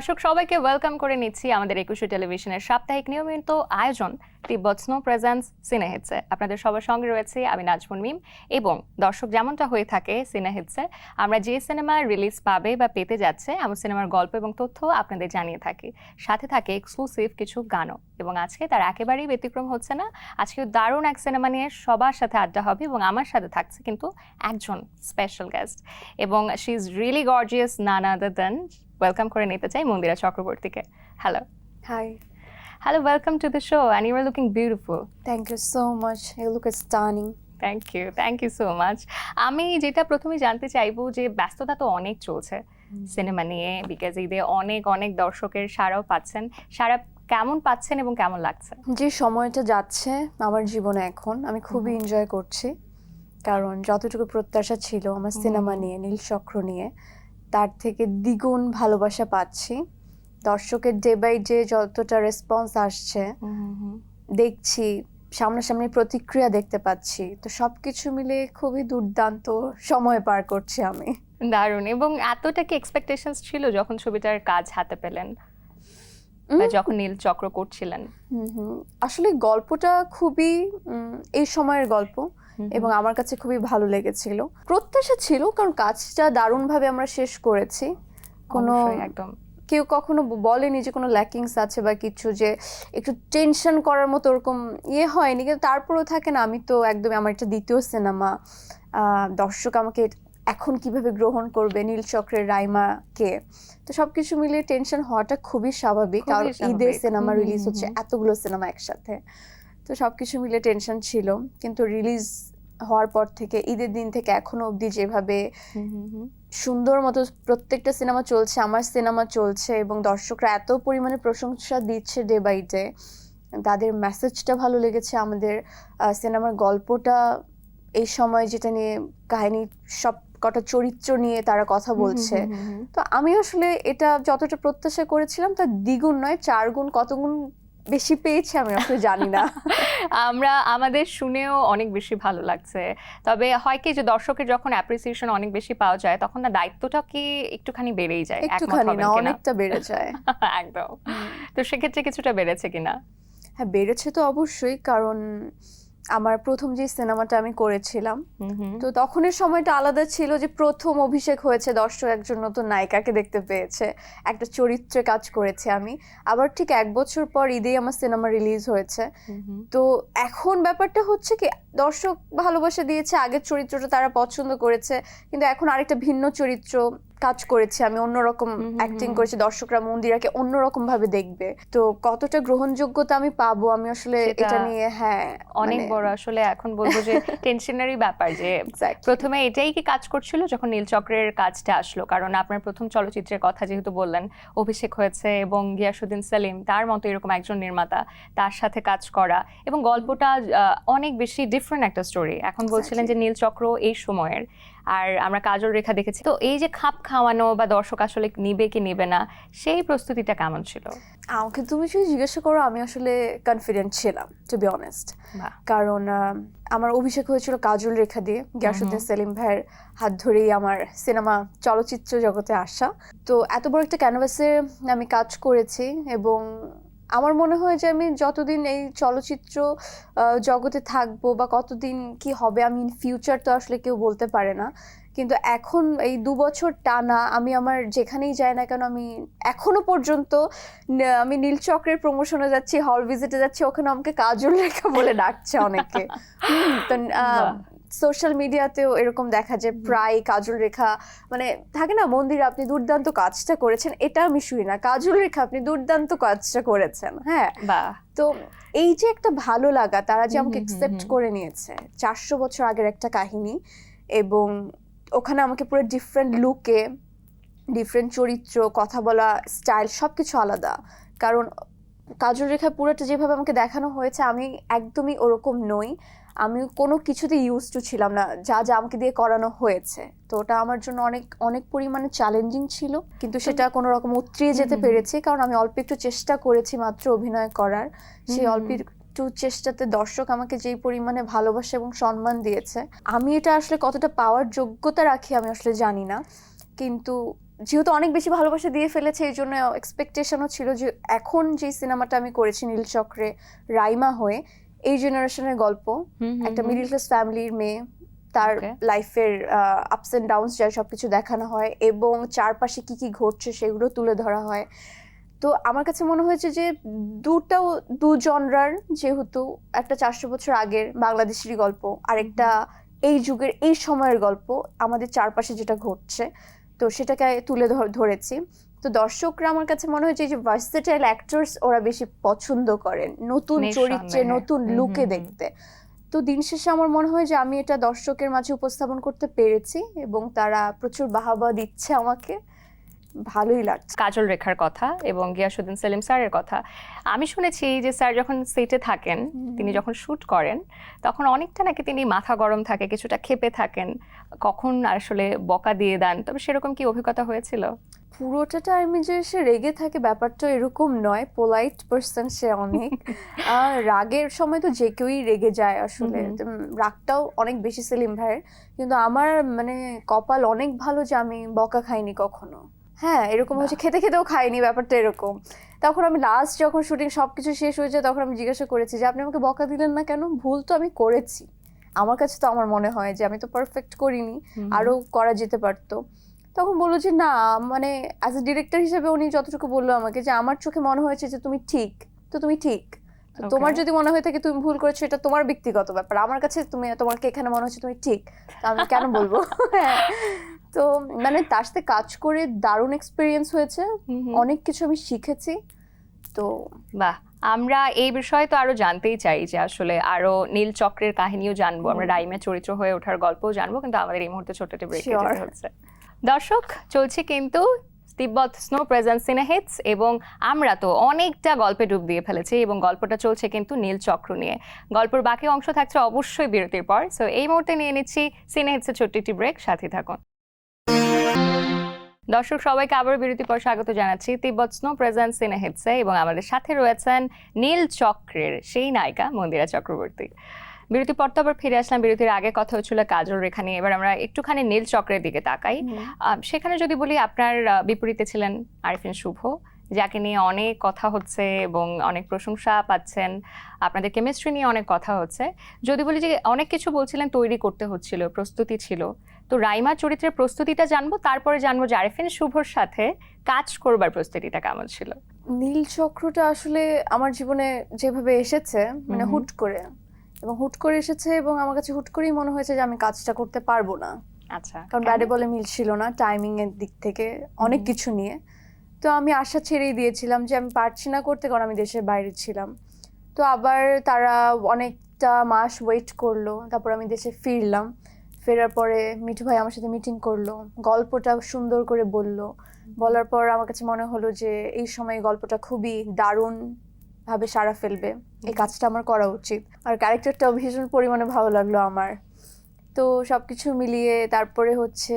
দর্শক, সবাইকে ওয়েলকাম করে নিচ্ছি আমাদের একুশে টেলিভিশনের সাপ্তাহিক নিয়মিত আয়োজন, তিব্বত স্নো প্রেজেন্স সিনে হিটসে আপনাদের সবার সঙ্গে রয়েছে আমি নাজমুন মিম এবং দর্শক যেমনটা হয়ে থাকে সিনে হিটসে আমরা যে সিনেমা রিলিজ পাবে বা পেতে যাচ্ছে, এমন সিনেমার গল্প এবং তথ্য আপনাদের জানিয়ে থাকি। সাথে থাকে এক্সক্লুসিভ কিছু গানও এবং আজকে তার একেবারেই ব্যতিক্রম হচ্ছে না। আজকে দারুণ এক সিনেমা নিয়ে সবার সাথে আড্ডা হবে এবং আমার সাথে থাকছে কিন্তু একজন স্পেশাল গেস্ট এবং she is really gorgeous none than welcome করে নিতে চাই মন্দিরা চক্রবর্তীকে hello hi hello welcome to the show and you are looking beautiful thank you so much. You look stunning. Thank you thank you so much আমি যেটা প্রথমে জানতে চাইব যে ব্যস্ততা তো অনেক চলছে সিনেমা নিয়ে বিকজ ঈদে অনেক অনেক দর্শকের সারাও পাচ্ছেন। সারা কেমন পাচ্ছেন এবং কেমন লাগছে? যে সময়টা যাচ্ছে আমার জীবনে এখন আমি খুবই এনজয় করছি। কারণ যতটুকু প্রত্যাশা ছিল আমার সিনেমা নিয়ে নীল চক্র নিয়ে তার থেকে দ্বিগুণ ভালোবাসা পাচ্ছি। দর্শকের ডে বাই ডে যতটা রেসপন্স আসছে দেখছি সামনাসামনি প্রতিক্রিয়া দেখতে পাচ্ছি। তো সব কিছু মিলে খুবই দুর্দান্ত সময় পার করছি আমি। দারুণ। এবং এতটা কি এক্সপেকটেশনস ছিল যখন ছবিটার কাজ হাতে পেলেন? বা যখন নীল চক্র করছিলেন? হুম হুম। আসলে গল্পটা খুবই এই সময়ের গল্প। এবং আমার কাছে খুবই ভালো লেগেছিল। প্রত্যাশা ছিল কারণ কাজটা দারুণভাবে আমরা শেষ করেছি। কোনো একদম। কেউ কখনো বলেনি যে কোনো ল্যাকিংস আছে বা কিছু যে একটু টেনশন করার মতো ওরকম ইয়ে হয়নি কিন্তু তারপরেও থাকে না আমি তো একদম আমার একটা দ্বিতীয় সিনেমা দর্শক আমাকে এখন কীভাবে গ্রহণ করবে নীল চক্রের রাইমাকে তো সবকিছু মিলিয়ে টেনশন হওয়াটা খুবই স্বাভাবিক খুবই কারণ ঈদে স্বাভাবিক। সিনেমা রিলিজ হচ্ছে এতগুলো সিনেমা একসাথে। তো সবকিছু মিলে টেনশন ছিল কিন্তু রিলিজ হওয়ার পর থেকে ঈদের দিন থেকে এখনও অবধি যেভাবে সুন্দর মতো প্রত্যেকটা সিনেমা চলছে আমার সিনেমা চলছে এবং দর্শকরা এত পরিমাণে প্রশংসা দিচ্ছে ডে বাই ডে তাদের মেসেজটা ভালো লেগেছে আমাদের সিনেমার গল্পটা এই সময় যেটা নিয়ে কাহিনী সব কটা চরিত্র নিয়ে তারা কথা বলছে। তো আমি আসলে এটা যতটা প্রত্যাশা করেছিলাম তার দ্বিগুণ নয় চার গুণ কত গুণ বেশি পেয়েছি আমি আসলে জানি না। আমরা আমাদের শুনেও অনেক বেশি ভালো লাগছে। তবে হয় কি যে দর্শকের যখন অ্যাপ্রিসিয়েশন অনেক বেশি পাওয়া যায় তখন না দায়িত্বটা কি একটুখানি বেড়েই যায় একটুখানি না অনেকটা বেড়ে যায়। একদম। তো সেক্ষেত্রে কিছুটা বেড়েছে কিনা? হ্যাঁ বেড়েছে তো অবশ্যই কারণ আমার প্রথম যে সিনেমাটা আমি করেছিলাম তো তখনের সময়টা আলাদা ছিল যে প্রথম অভিষেক হয়েছে দর্শক একজন নতুন নায়িকাকে দেখতে পেয়েছে। একটা চরিত্রে কাজ করেছে আমি। আবার ঠিক এক বছর পর ঈদেই আমার সিনেমা রিলিজ হয়েছে। তো এখন ব্যাপারটা হচ্ছে কি দর্শক ভালোবাসা দিয়েছে আগের চরিত্রটা তারা পছন্দ করেছে কিন্তু এখন আরেকটা ভিন্ন চরিত্র কাজ করেছে আমি অন্যরকম অ্যাক্টিং করেছি দর্শকরা মন্দিরাকে অন্যরকম ভাবে দেখবে। তো কতটা গ্রহণযোগ্যতা আমি পাবো আমি আসলে এটা নিয়ে হ্যাঁ অনেক মানে- বড় আসলে এখন বলব যে টেনশনারি ব্যাপার যে প্রথমে এটাই কি কাজ করছিল যখন নীলচক্রের কাজটা আসলো? কারণ আপনার প্রথম চলচ্চিত্রের কথা যেহেতু বললেন অভিষেক হয়েছে এবং গিয়াসুদ্দিন সেলিম তার মতো এরকম একজন নির্মাতা তার সাথে কাজ করা এবং গল্পটা অনেক বেশি ডিফারেন্ট একটা স্টোরি এখন বলছিলেন যে নীলচক্র এই সময়ের আর আমরা কাজল রেখা দেখেছি। তো এই যে খাপ খাওয়ানো বা দর্শক আসলে নিবে কি নেবে না সেই প্রস্তুতিটা কেমন ছিল? আমাকে তুমি যদি জিজ্ঞাসা করো আমি আসলে কনফিডেন্ট ছিলাম টু বি অনেস্ট কারণ আমার অভিষেক হয়েছিল কাজল রেখা দিয়ে গিয়াসুদ্দিন সেলিম ভাইয়ের হাত ধরেই আমার সিনেমা চলচ্চিত্র জগতে আসা। তো এত বড় একটা ক্যানভাসে আমি কাজ করেছি এবং আমার মনে হয় যে আমি যতদিন এই চলচ্চিত্র জগতে থাকব বা কতদিন কি হবে আমি ইন ফিউচার তো আসলে কেউ বলতে পারে না কিন্তু এখন এই দু বছর টানা আমি আমার যেখানেই যাই না কেন আমি এখনও পর্যন্ত আমি নীলচক্রের প্রমোশনে যাচ্ছি হল ভিজিটে যাচ্ছি ওখানে আমাকে কাজল রেখা বলে ডাকছে অনেকে তো। সোশ্যাল মিডিয়াতেও এরকম দেখা যায় প্রায় কাজল রেখা মানে থাকে না মন্দিরে আপনি দুর্দান্ত কাজটা করেছেন এটা আমি শুনি না। কাজল রেখা আপনি দুর্দান্ত কাজটা করেছেন হ্যাঁ? তো এই যে একটা ভালো লাগা তারা যে আমাকে একসেপ্ট করে নিয়েছে চারশো বছর আগের একটা কাহিনী এবং ওখানে আমাকে পুরো ডিফারেন্ট লুকে ডিফারেন্ট চরিত্র কথা বলা স্টাইল সব কিছু আলাদা। কারণ কাজল রেখা পুরোটা যেভাবে আমাকে দেখানো হয়েছে আমি একদমই ওরকম নই। আমি কোনো কিছুতে ইউজ টু ছিলাম না যা যা আমাকে দিয়ে করানো হয়েছে। তো ওটা আমার জন্য অনেক অনেক পরিমাণে চ্যালেঞ্জিং ছিল। কিন্তু সেটা কোনো রকম উতরিয়ে যেতে। পেরেছি কারণ আমি অল্প একটু চেষ্টা করেছি মাত্র অভিনয় করার। সেই অল্প একটু চেষ্টাতে দর্শক আমাকে যেই পরিমাণে ভালোবাসা এবং সম্মান দিয়েছে আমি এটা আসলে কতটা পাওয়ার যোগ্যতা রাখি আমি আসলে জানি না। কিন্তু যেহেতু অনেক বেশি ভালোবাসা দিয়ে ফেলেছে এই জন্য এক্সপেকটেশনও ছিল যে এখন যে সিনেমাটা আমি করেছি নীলচক্রে রাইমা হয়ে এই জেনারেশনের গল্প একটা মিডল ক্লাস ফ্যামিলির মেয়ে তার. লাইফের আপস অ্যান্ড ডাউনস যা সব কিছু দেখানো হয় এবং চারপাশে কি কি ঘটছে সেগুলো তুলে ধরা হয়। তো আমার কাছে মনে হয়েছে যে দুটাও দু জনরার যেহেতু একটা চারশো বছর আগের বাংলাদেশেরই গল্প আরেকটা এই যুগের এই সময়ের গল্প আমাদের চারপাশে যেটা ঘটছে তো সেটাকে তুলে ধরেছি। তো দর্শকরা আমার কাছে মনে হয়েছে যে ভার্সেটাইল অ্যাক্টরস ওরা বেশি পছন্দ করেন নতুন চরিত্রে নতুন লুকে। দেখতে। তো দিন শেষে আমার মনে হয় যে আমি এটা দর্শকের মাঝে উপস্থাপন করতে পেরেছি এবং তারা প্রচুর বাহাবা দিচ্ছে আমাকে। ভালোই লাগছে। কাজল রেখার কথা এবং গিয়াসুদ্দিন সেলিম স্যারের কথা। আমি শুনেছি যে স্যার যখন সেটে থাকেন তিনি যখন শুট করেন তখন অনেকটা নাকি তিনি মাথা গরম থাকে কিছুটা ক্ষেপে থাকেন কখন আসলে বকা দিয়ে দেন। তবে সেরকম কি অভিজ্ঞতা হয়েছিল? পুরোটা টাইমে যে সে রেগে থাকে ব্যাপারটা এরকম নয় পোলাইট পার্সন সে অনেক। আর রাগের সময় তো যে কেউই রেগে যায় আসলে। রাগটাও অনেক বেশি সেলিম ভাইয়ের। কিন্তু আমার মানে কপাল অনেক ভালো যে আমি বকা খাইনি কখনো। হ্যাঁ এরকম হচ্ছে খেতে খেতেও খাইনি ব্যাপারটা এরকম। তখন আমি লাস্ট যখন শুটিং সবকিছু শেষ হয়ে যায় তখন আমি জিজ্ঞাসা করেছি যে আপনি আমাকে বকা দিলেন না কেন? ভুল তো আমি করেছি। আমার কাছে তো আমার মনে হয় যে আমি তো পারফেক্ট করিনি। আরও করা যেতে পারতো। তখন বলল যে না মানে অ্যাজ এ ডিরেক্টর হিসেবে উনি যতটুকু বলল আমাকে যে আমার চোখে মনে হয়েছে যে তুমি ঠিক তো তুমি ঠিক। তোমার যদি মনে হয়ে থাকে তুমি ভুল করেছ এটা তোমার ব্যক্তিগত ব্যাপার। আমার কাছে তুমি তোমাকে এখানে মনে হচ্ছে তুমি ঠিক তো আমি কেন বলব? হ্যাঁ। তো মানে তার সাথে কাজ করে দারুণ এক্সপিরিয়েন্স হয়েছে। অনেক কিছু আমি শিখেছি তো বাহ! আমরা এই বিষয়ে তো আরও জানতেই চাই যে আসলে আরও নীল চক্রের কাহিনীও জানব। আমরা হুম। রাইমে চরিত্র হয়ে ওঠার গল্পও জানব কিন্তু আমাদের এই মুহূর্তে ছোট্ট ব্রেক হচ্ছে। দর্শক, চলছে কিন্তু Tibet Snow presents in hits এবং আমরা তো অনেকটা গল্পে ডুব দিয়ে ফেলেছি এবং গল্পটা চলছে কিন্তু নীল চক্র নিয়ে। গল্পের বাকি অংশ থাকছে অবশ্যই বিরতির পর। সো এই মুহূর্তে নিয়ে নিচ্ছি সিনে হিটসের ছোট্ট একটি ব্রেক সাথে থাকুন। দর্শক, সবাইকে আবার বিরতি পর স্বাগত জানাচ্ছি তিব্বত স্নো প্রেজেন্স সিনে হিটসে এবং আমাদের সাথে রয়েছেন নীল চক্রের সেই নায়িকা মন্দিরা চক্রবর্তী। বিরতি পর তো আবার ফিরে আসলাম। বিরতির আগে কথা হচ্ছিল কাজল রেখা নিয়ে এবার আমরা একটুখানি নীল চক্রের দিকে তাকাই। সেখানে যদি বলি আপনার বিপরীতে ছিলেন আরিফিন শুভ যাকে নিয়ে অনেক কথা হচ্ছে এবং অনেক প্রশংসা পাচ্ছেন। আপনাদের কেমিস্ট্রি নিয়ে অনেক কথা হচ্ছে। যদি বলি যে অনেক কিছু বলছিলেন তৈরি করতে হচ্ছিল প্রস্তুতি ছিল। তো রাইমা চরিত্রের প্রস্তুতিটা জানব তারপরে জানব যে আরিফিন শুভর সাথে কাজ করবার প্রস্তুতিটা কেমন ছিল। নীল চক্রটা আসলে আমার জীবনে যেভাবে এসেছে মানে হুট করে এবং হুট করে এসেছে এবং আমার কাছে হুট করেই মনে হয়েছে যে আমি কাজটা করতে পারব না। আচ্ছা। কারণ? ব্যাডে বলে মিল ছিল না টাইমিং এর দিক থেকে অনেক কিছু নিয়ে। তো আমি আশা ছেড়েই দিয়েছিলাম যে আমি পারছি না করতে কারণ আমি দেশের বাইরে ছিলাম। তো আবার তারা অনেকটা মাস ওয়েট করল তারপর আমি দেশে ফিরলাম। ফেরার পরে মিঠু ভাই আমার সাথে মিটিং করল গল্পটা সুন্দর করে বলল। বলার পর আমার কাছে মনে হলো যে এই সময় গল্পটা খুবই দারুণ ভাবে সারা ফেলবে। এই কাজটা আমার করা উচিত। আর ক্যারেক্টারটাও ভীষণ পরিমাণে ভালো লাগল আমার। তো সবকিছু মিলিয়ে তারপরে হচ্ছে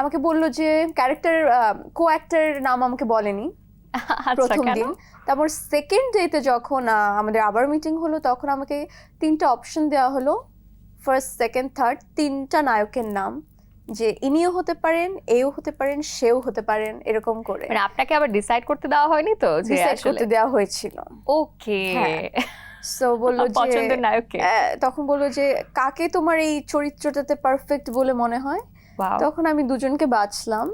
আমাকে বলল যে ক্যারেক্টার কো অ্যাক্টরের নাম আমাকে বলেনি আচ্ছা, প্রথম দিন। তারপর সেকেন্ড ডেতে যখন আমাদের আবার মিটিং হলো তখন আমাকে তিনটা অপশন দেওয়া হলো। ফার্স্ট সেকেন্ড থার্ড তিনটা নায়কের নাম। যে ইনিও হতে পারেন এও হতে পারেন সেও হতে পারেন এরকম করে। মানে আপনাকে আবার ডিসাইড করতে দেওয়া হয়নি তো যে ডিসাইড করতে দেওয়া হয়েছিল। ওকে সো বলল যে পছন্দের নায়ককে? তখন বলল যে কাকে তোমার এই চরিত্রটাতে পারফেক্ট বলে মনে হয়. তখন আমি দুজনকে বাছলাম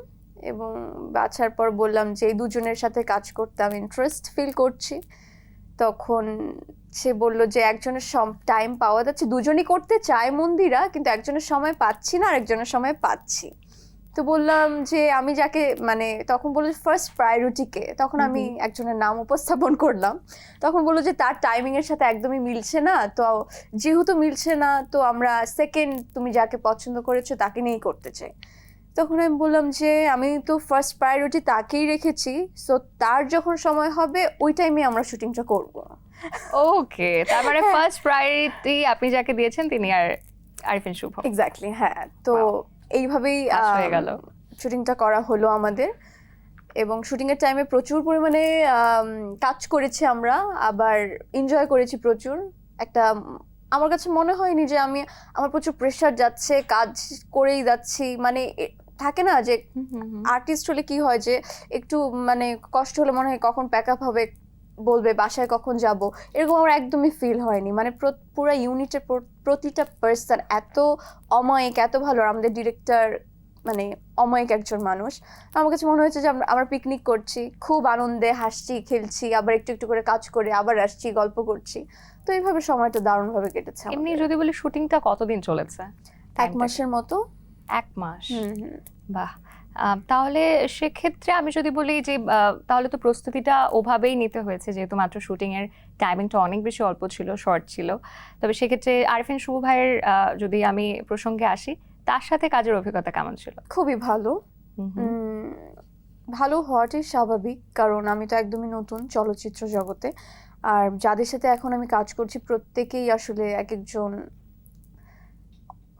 এবং বাছার পর বললাম যে এই দুজনের সাথে কাজ করতে আমি ইন্টারেস্ট ফিল করছি। তখন সে বলল যে একজনের টাইম পাওয়া যাচ্ছে। দুজনই করতে চায় মন্দিরা কিন্তু একজনের সময় পাচ্ছি না আর একজনের সময় পাচ্ছি। তো বললাম যে আমি যাকে মানে তখন বলল ফার্স্ট প্রায়োরিটিকে তখন আমি একজনের নাম উপস্থাপন করলাম। তখন বলল যে তার টাইমিং এর সাথে একদমই মিলছে না। তো যেহেতু মিলছে না তো আমরা সেকেন্ড তুমি যাকে পছন্দ করেছ তাকে নিয়েই করতে চাই। তখন আমি বললাম যে আমি তো ফার্স্ট প্রায়োরিটি তাকেই রেখেছি সো তার যখন সময় হবে ওই টাইমে আমরা শুটিংটা করব। ওকে তার মানে হ্যাঁ। ফার্স্ট প্রায়োরিটি আপনি যাকে দিয়েছেন তিনি আর আরিফিন শুভ। এক্স্যাক্টলি হ্যাঁ। তো এইভাবেই হয়ে গেল। শুটিংটা করা হলো আমাদের। এবং শুটিং এর টাইমে প্রচুর পরিমাণে কাজ করেছি আমরা আবার এনজয় করেছি প্রচুর। একটা আমার কাছে মনে হয়নি যে আমি আমার প্রচুর প্রেশার যাচ্ছে কাজ করেই যাচ্ছি। মানে থাকে না যে আর্টিস্ট হলে কি হয় যে একটু মানে কষ্ট হলে মনে হয় কখন প্যাক আপ হবে বলবে বাসায় কখন যাব এরকম আমার একদমই ফিল হয়নি। মানে পুরো ইউনিটের প্রতিটা পার্সন এত অমায়িক এত ভালো আমাদের ডিরেক্টর মানে অমায়িক একজন মানুষ। আমার কাছে মনে হয়েছে যে আমরা আমরা পিকনিক করছি খুব আনন্দে হাসছি খেলছি আবার একটু একটু করে কাজ করে আবার আসছি গল্প করছি। তো এইভাবে সময়টা দারুণভাবে কেটেছে এমনি। যদি বলি শুটিংটা কতদিন চলেছে? এক মাসের মতো। এক মাস। বাহ। তাহলে সেক্ষেত্রে আমি যদি বলি যে তাহলে তো প্রস্তুতিটা ওভাবেই নিতে হয়েছে যেহেতু মাত্র শুটিং এর টাইমিংটা অনেক বেশি অল্প ছিল শর্ট ছিল। তবে সেক্ষেত্রে আরিফিন শুভ ভাইয়ের যদি আমি প্রসঙ্গে আসি তার সাথে কাজের অভিজ্ঞতা কেমন ছিল? খুবই ভালো। ভালো হওয়াটাই স্বাভাবিক কারণ আমি তো একদমই নতুন চলচ্চিত্র জগতে। আর যাদের সাথে এখন আমি কাজ করছি প্রত্যেকেই আসলে এক একজন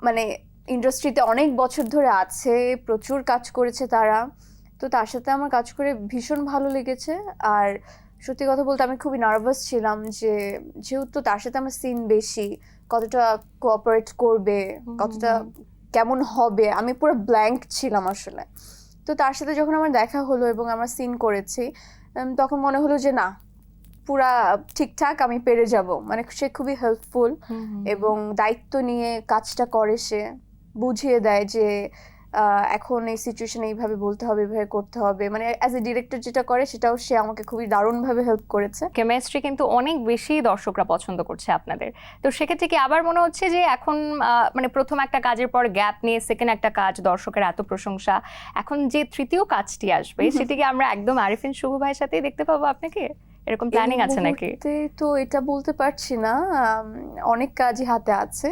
মানে ইন্ডাস্ট্রিতে অনেক বছর ধরে আছে প্রচুর কাজ করেছে তারা। তো তার সাথে আমার কাজ করে ভীষণ ভালো লেগেছে। আর সত্যি কথা বলতে আমি খুবই নার্ভাস ছিলাম যে যেহেতু তার সাথে আমার সিন বেশি কতটা কোঅপারেট করবে কতটা কেমন হবে আমি পুরো ব্ল্যাঙ্ক ছিলাম আসলে। তো তার সাথে যখন আমার দেখা হলো এবং আমার সিন করেছি তখন মনে হলো যে না পুরা ঠিকঠাক আমি পেরে যাব। মানে সে খুবই হেল্পফুল। এবং দায়িত্ব নিয়ে কাজটা করে সে। বুঝিয়ে দেয় যে এখন এই সিচুয়েশনে এইভাবে বলতে হবে এইভাবে করতে হবে। মানে অ্যাজ এ ডিরেক্টর যেটা করে সেটাও সে আমাকে খুবই দারুণভাবে হেল্প করেছে। কেমিস্ট্রি কিন্তু অনেক বেশি দর্শকরা পছন্দ করছে আপনাদের। তো সেক্ষেত্রে কি আবার মনে হচ্ছে যে এখন মানে প্রথম একটা কাজের পর গ্যাপ নিয়ে সেকেন্ড একটা কাজ দর্শকের এত প্রশংসা এখন যে তৃতীয় কাজটি আসবে সেটি কি আমরা একদম আরিফিন শুভ ভাইয়ের সাথেই দেখতে পাবো আপনাকে? এরকম প্ল্যানিং আছে নাকি? তো এটা বলতে পারছি না। অনেক কাজই হাতে আছে।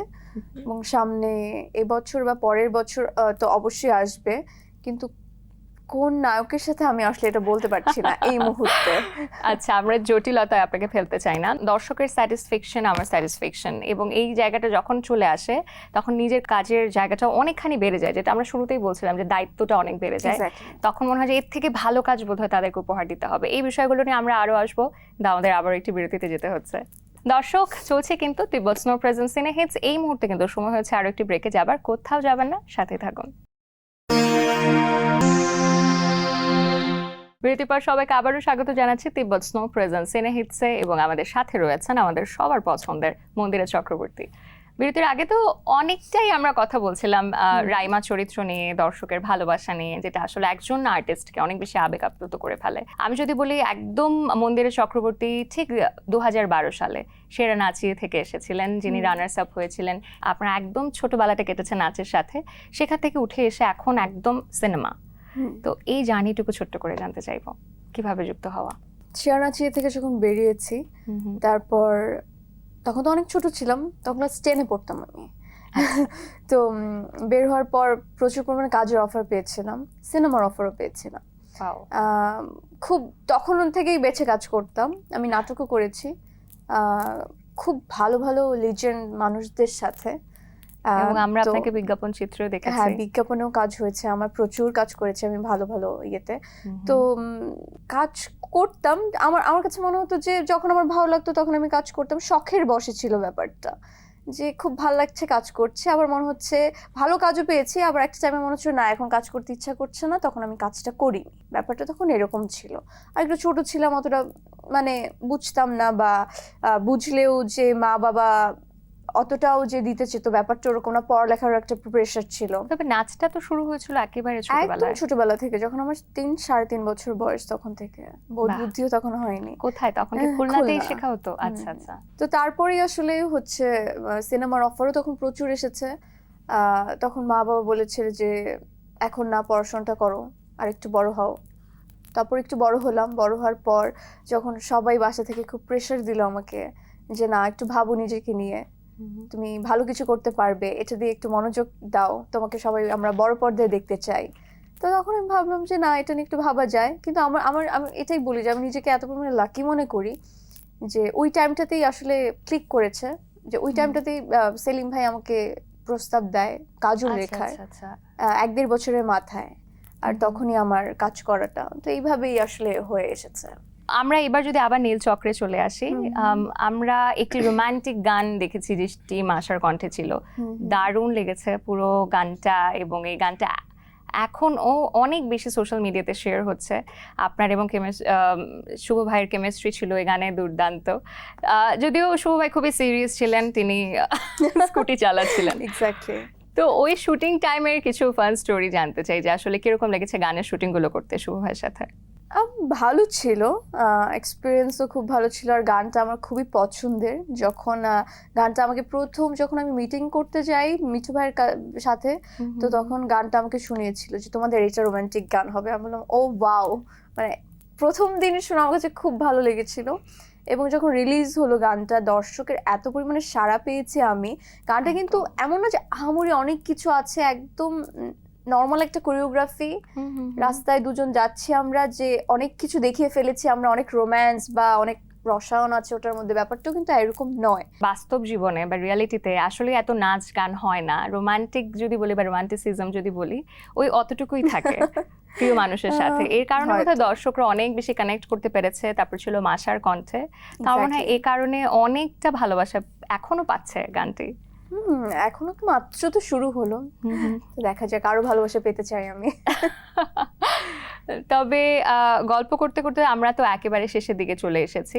এবং সামনে এবছর বা পরের বছর তো অবশ্যই আসবে। কিন্তু কোন নায়কের সাথে আমি আসলে এটা বলতে পারছি না এই মুহূর্তে? আচ্ছা আমরা জটিলতায় আপনাকে ফেলতে চাই না। দর্শকের স্যাটিসফ্যাকশন আমার স্যাটিসফ্যাকশন এবং এই জায়গাটা যখন চলে আসে তখন নিজের কাজের জায়গাটা অনেকখানি বেড়ে যায়। যেটা আমরা শুরুতেই বলছিলাম যে দায়িত্বটা অনেক বেড়ে যায়। তখন মনে হয় যে এর থেকে ভালো কাজ বোধহয় তাদেরকে উপহার দিতে হবে। এই বিষয়গুলো নিয়ে আমরা আরও আসব। আমাদের আবার একটি বিরতিতে যেতে হচ্ছে। দর্শক, চলছে কিন্তু Tibet Snow presents in hits এই মুহূর্তে কিন্তু সময় হয়েছে আরও একটি ব্রেকে যাবার। কোথাও যাবেন না, সাথে থাকুন। বিরতির পর সবাইকে আবারও স্বাগত জানাচ্ছি তিব্বত স্নো প্রেজেন্স ইন হিটসে এবং আমাদের সাথে রয়েছেন আমাদের সবার পছন্দের মন্দিরা চক্রবর্তী। বিরতির আগে তো অনেকটাই আমরা কথা বলছিলাম রাইমা চরিত্র নিয়ে দর্শকের ভালোবাসা নিয়ে যেটা আসলে একজন আর্টিস্টকে অনেক বেশি আবেগ আপ্লুত করে ফেলে। আমি যদি বলি একদম মন্দিরের চক্রবর্তী ঠিক দুহাজার বারো সালে সেরা নাচিয়ে থেকে এসেছিলেন যিনি রানার্স আপ হয়েছিলেন। আপনার একদম ছোটবেলাটা কেটেছে নাচের সাথে। সেখান থেকে উঠে এসে এখন একদম সিনেমা। তো এই জার্নিটুকু ছোট্ট করে জানতে চাইব। কীভাবে যুক্ত হওয়া? চিয়ানাচিয়া থেকে যখন বেরিয়েছি তারপর তখন তো অনেক ছোট ছিলাম তখন ক্লাস টেনে পড়তাম আমি। তো বের হওয়ার পর প্রচুর পরিমাণে কাজের অফার পেয়েছিলাম সিনেমার অফারও পেয়েছিলাম। খুব তখন থেকেই বেছে কাজ করতাম আমি নাটকও করেছি। খুব ভালো ভালো লিজেন্ড মানুষদের সাথে। এবং আমরা আপনাকে বিজ্ঞাপন চিত্রেও দেখেছি। হ্যাঁ বিজ্ঞাপনেও কাজ হয়েছে। আমার প্রচুর কাজ করেছে আমি ভালো ভালো ইয়েতে। তো কাজ করতাম। আমার আমার কাছে মনে হতো যে যখন আমার ভালো লাগতো তখন আমি কাজ করতাম। শখের বসে ছিল ব্যাপারটা। যে খুব ভালো লাগছে কাজ করছে। আবার মনে হচ্ছে ভালো কাজও পেয়েছি। আবার একটা টাইমে মনে হচ্ছে না এখন কাজ করতে ইচ্ছা করছে না। তখন আমি কাজটা করিনি। ব্যাপারটা তখন এরকম ছিল। আর একটু ছোট ছিলাম অতটা মানে বুঝতাম না বা বুঝলেও যে মা বাবা অতটাও যে দিতে চেত ব্যাপারটা ওরকম না পড়ালেখার একটা প্রেশার ছিল। তবে নাচটা তো শুরু হয়েছিল একেবারে ছোটবেলায়। ছোটবেলা থেকে যখন আমার তিন সাড়ে তিন বছর বয়স তখন থেকে। বোধ বুদ্ধিও তখন হয়নি। কোথায়? তখন খুলনাতেই শেখা হতো? আচ্ছা আচ্ছা। তো তারপরেই আসলে হচ্ছে সিনেমার অফারও তখন প্রচুর এসেছে। আহ, তখন মা বাবা বলেছে যে এখন না পড়াশোনাটা করো আর একটু বড় হও। তারপর একটু বড় হলাম বড় হওয়ার পর যখন সবাই বাসা থেকে খুব প্রেশার দিল আমাকে যে না একটু ভাবো নিজেকে নিয়ে। তুমি ভালো কিছু করতে পারবে এটা দিয়ে একটু মনোযোগ দাও তোমাকে সবাই আমরা বড় পর্দায় দেখতে চাই। তো তখন আমি ভাবলাম যে না এটা নিয়ে একটু ভাবা যায়। কিন্তু আমার আমার আমি এটাই বলি যে আমি নিজেকে এত পরিমাণে লাকি মনে করি যে ওই টাইমটাতেই আসলে ক্লিক করেছে যে ওই টাইমটাতেই সেলিম ভাই আমাকে প্রস্তাব দেয় কাজল আচ্ছা, রেখার আচ্ছা, আচ্ছা। এক দেড় বছরের মাথায়। আর তখনই আমার কাজ করাটা। তো এইভাবেই আসলে হয়ে এসেছে। আমরা এবার যদি আবার নীল চক্রে চলে আসি আমরা একটি রোমান্টিক গান দেখেছি যেটি মাসার কণ্ঠে ছিল। দারুণ লেগেছে পুরো গানটা এবং এই গানটা এখন ও অনেক বেশি সোশ্যাল মিডিয়াতে শেয়ার হচ্ছে। আপনার এবং শুভ ভাইয়ের কেমিস্ট্রি ছিল এই গানে দুর্দান্ত। যদিও শুভ ভাই খুবই সিরিয়াস ছিলেন তিনি স্কুটি চালাচ্ছিলেন। এক্স্যাক্টলি তো ওই শুটিং টাইমের কিছু ফান স্টোরি জানতে চাই যে আসলে কীরকম লেগেছে গানের শুটিংগুলো করতে শুভ ভাইয়ের সাথে? ভালো ছিল। এক্সপিরিয়েন্সও খুব ভালো ছিল। আর গানটা আমার খুবই পছন্দের। যখন গানটা আমাকে প্রথম যখন আমি মিটিং করতে যাই মিঠু ভাইয়ের সাথে তো তখন গানটা আমাকে শুনিয়েছিল যে তোমাদের এটা রোমান্টিক গান হবে। আমি বললাম ও বাও মানে প্রথম দিন শুনে আমার কাছে খুব ভালো লেগেছিল। এবং যখন রিলিজ হলো গানটা দর্শকের এত পরিমাণে সাড়া পেয়েছি আমি। গানটা কিন্তু এমন না যে আহামরি অনেক কিছু আছে একদম নর্মাল একটা কোরিওগ্রাফি রাস্তায় দুজন যাচ্ছি আমরা যে অনেক কিছু দেখিয়ে ফেলেছি আমরা অনেক রোম্যান্স বা অনেক রসায়ন আছে ওটার মধ্যে ব্যাপারটাও কিন্তু এরকম নয়। বাস্তব জীবনে বা রিয়ালিটিতে আসলে এত নাচ গান হয় না। রোমান্টিক যদি বলি বা রোমান্টিসিজম যদি বলি ওই অতটুকুই থাকে প্রিয় মানুষের সাথে। এর কারণে। বোধহয় দর্শকরা অনেক বেশি কানেক্ট করতে পেরেছে। তারপর ছিল মাসার কণ্ঠে। তার মনে হয়. এই কারণে অনেকটা ভালোবাসা এখনও পাচ্ছে গানটি। হুম এখনও তো মাত্র তো শুরু হলো। তো দেখা যাক আরও ভালোবাসা পেতে চাই আমি। তবে গল্প করতে করতে আমরা তো একেবারে শেষের দিকে চলে এসেছি।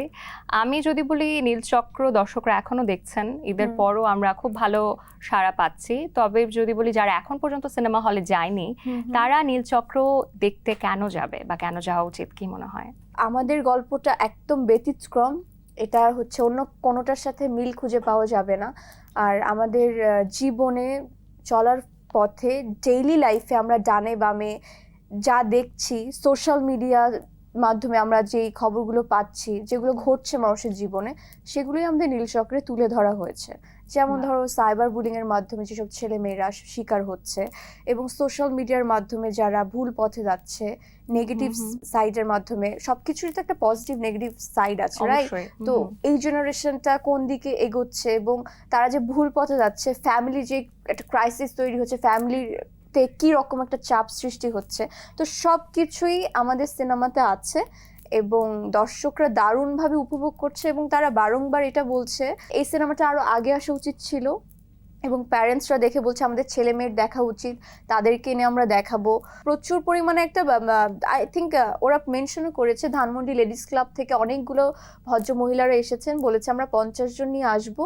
আমি যদি বলি নীলচক্র দর্শকরা এখনও দেখছেন। ঈদের পরও আমরা খুব ভালো সাড়া পাচ্ছি। তবে যদি বলি যারা এখন পর্যন্ত সিনেমা হলে যায়নি তারা নীলচক্র দেখতে কেন যাবে? বা কেন যাওয়া উচিত কি মনে হয়? আমাদের গল্পটা একদম ব্যতিক্রম। এটা হচ্ছে অন্য কোনোটার সাথে মিল খুঁজে পাওয়া যাবে না। আর আমাদের জীবনে চলার পথে ডেইলি লাইফে আমরা ডানে বামে যা দেখছি সোশ্যাল মিডিয়া মাধ্যমে আমরা যেই খবরগুলো পাচ্ছি, যেগুলো ঘটছে মানুষের জীবনে, সেগুলোই আমাদের নীলচক্রে তুলে ধরা হয়েছে। যেমন ধরো সাইবার বুলিং এর মাধ্যমে যেসব ছেলে মেয়েরা শিকার হচ্ছে এবং সোশ্যাল মিডিয়ার মাধ্যমে যারা ভুল পথে যাচ্ছে নেগেটিভ। সাইডের মাধ্যমে সবকিছুরই তো একটা পজিটিভ নেগেটিভ সাইড আছে রাইট তো এই জেনারেশনটা কোন দিকে এগোচ্ছে এবং তারা যে ভুল পথে যাচ্ছে ফ্যামিলি যে একটা ক্রাইসিস তৈরি হচ্ছে ফ্যামিলিতে কি রকম একটা চাপ সৃষ্টি হচ্ছে তো সব কিছুই আমাদের সিনেমাতে আছে। এবং দর্শকরা দারুণভাবে উপভোগ করছে এবং তারা বারংবার এটা বলছে। এই সিনেমাটা আরও আগে আসা উচিত ছিল এবং প্যারেন্টসরা দেখে বলছে আমাদের ছেলে মেয়ের দেখা উচিত তাদেরকে এনে আমরা দেখাবো। প্রচুর পরিমাণে একটা আই থিঙ্ক ওরা মেনশনও করেছে ধানমন্ডি লেডিস ক্লাব থেকে অনেকগুলো ভদ্র মহিলারা এসেছেন বলেছে আমরা পঞ্চাশ জন নিয়ে আসব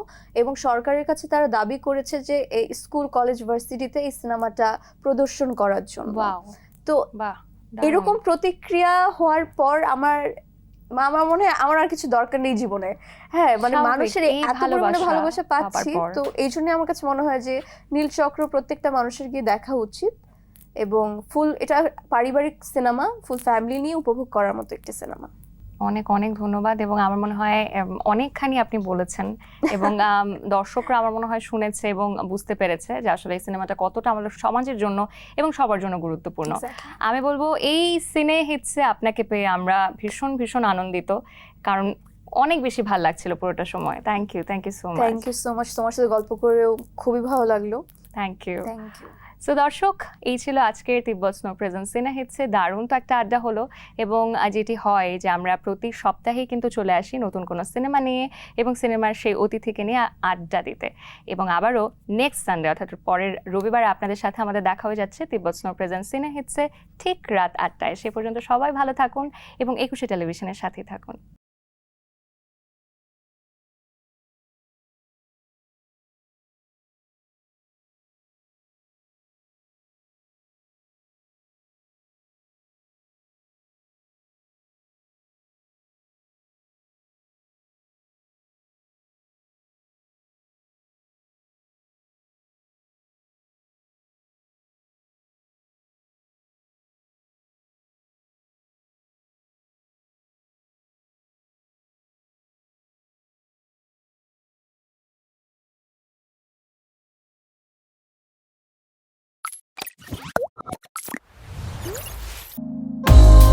এবং সরকারের কাছে তারা দাবি করেছে যে এই স্কুল কলেজ ভার্সিটিতে এই সিনেমাটা প্রদর্শন করার জন্য। তো এরকম প্রতিক্রিয়া হওয়ার পর আমার আমার মনে হয় আমার আর কিছু দরকার নেই জীবনে। হ্যাঁ মানে মানুষের এই এত পরিমাণে ভালোবাসা ভালোবাসা পাচ্ছি তো এই জন্য আমার কাছে মনে হয় যে নীল চক্র প্রত্যেকটা মানুষের গিয়ে দেখা উচিত এবং ফুল এটা পারিবারিক সিনেমা ফুল ফ্যামিলি নিয়ে উপভোগ করার মতো একটি সিনেমা। অনেক অনেক ধন্যবাদ এবং আমার মনে হয় অনেকখানি আপনি বলেছেন এবং দর্শকরা আমার মনে হয় শুনেছে এবং বুঝতে পেরেছে যে আসলে এই সিনেমাটা কতটা আমাদের সমাজের জন্য এবং সবার জন্য গুরুত্বপূর্ণ। আমি বলব এই সিনে হিটসে আপনাকে পেয়ে আমরা ভীষণ ভীষণ আনন্দিত কারণ অনেক বেশি ভালো লাগছিল পুরোটা সময়। Thank you thank you so much thank you so much তোমার সাথে গল্প করেও খুবই ভালো লাগল। Thank you thank you so দর্শক, এই ছিল আজকের তিব্বত স্নো প্রেজেন্স সিনে হিটসে দারুণ তো একটা আড্ডা হলো এবং যেটি হয় যে আমরা প্রতি সপ্তাহেই কিন্তু চলে আসি নতুন কোনো সিনেমা নিয়ে এবং সিনেমার সেই অতিথিকে নিয়ে আড্ডা দিতে। এবং আবারও নেক্সট সানডে অর্থাৎ পরের রবিবার আপনাদের সাথে আমাদের দেখা হয়ে যাচ্ছে তিব্বত স্নো প্রেজেন্স সিনে হিটসে ঠিক রাত আটটায়। সে পর্যন্ত সবাই ভালো থাকুন এবং একুশে টেলিভিশনের সাথেই থাকুন।